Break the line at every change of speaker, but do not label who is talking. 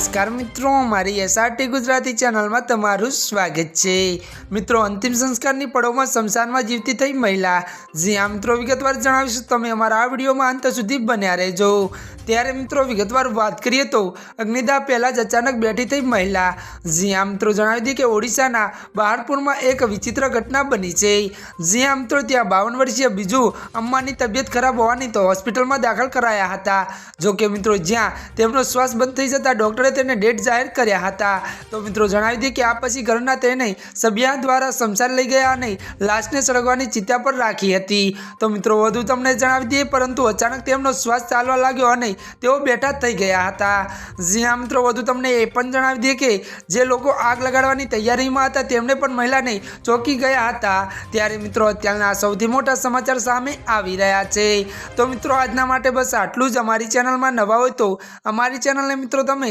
નમસ્કાર મિત્રો, મારી એસઆરટી ગુજરાતી ચેનલમાં તમારું સ્વાગત છે. મિત્રો, અંતિમ સંસ્કારની પળોમાં શમશાનમાં જીવતી થઈ મહિલા. જી આ મિત્રો, વિગતવાર જણાવીશું. તમે અમારા આ વિડીયોમાં અંત સુધી બન્યા રહેજો. ત્યારે, મિત્રો, વિગતવાર વાત કરીએ તો અગ્નિદાહ પહેલાં જ અચાનક બેઠી થઈ મહિલા. જી આ મિત્રો, જણાવી દીધી કે ઓડિશાના બહારપુરમાં એક વિચિત્ર ઘટના બની છે. જી આ મિત્રો, ત્યાં બાવન વર્ષીય બીજું અમ્માની તબિયત ખરાબ હોવાની તો હોસ્પિટલમાં દાખલ કરાયા હતા. જોકે મિત્રો, જ્યાં તેમનો શ્વાસ બંધ થઈ જતા ડોક્ટરે તેને ડેટ જાહેર કર્યા હતા. તો મિત્રો જણાવી દઈએ કે આ પછી ઘરના તેને સભ્યા દ્વારા સંસાર લઈ ગયા અને લાશને સળગવાની ચિત્તા પર રાખી હતી. તો મિત્રો વધુ તમને જણાવી દઈએ, પરંતુ અચાનક તેમનો શ્વાસ ચાલવા લાગ્યો અને તેઓ બેઠા થઈ ગયા હતા. જી હા, મિત્રો વધુ તમને એ પણ જણાવી દઈએ કે જે લોકો આગ લગાડવાની તૈયારીમાં હતા તેમને પણ મહિલાને ચોંકી ગયા હતા. ત્યારે મિત્રો અત્યારના સૌથી મોટા સમાચાર સામે આવી રહ્યા છે. તો મિત્રો આજના માટે બસ આટલું જ. અમારી ચેનલમાં નવા હોય તો અમારી ચેનલને મિત્રો તમે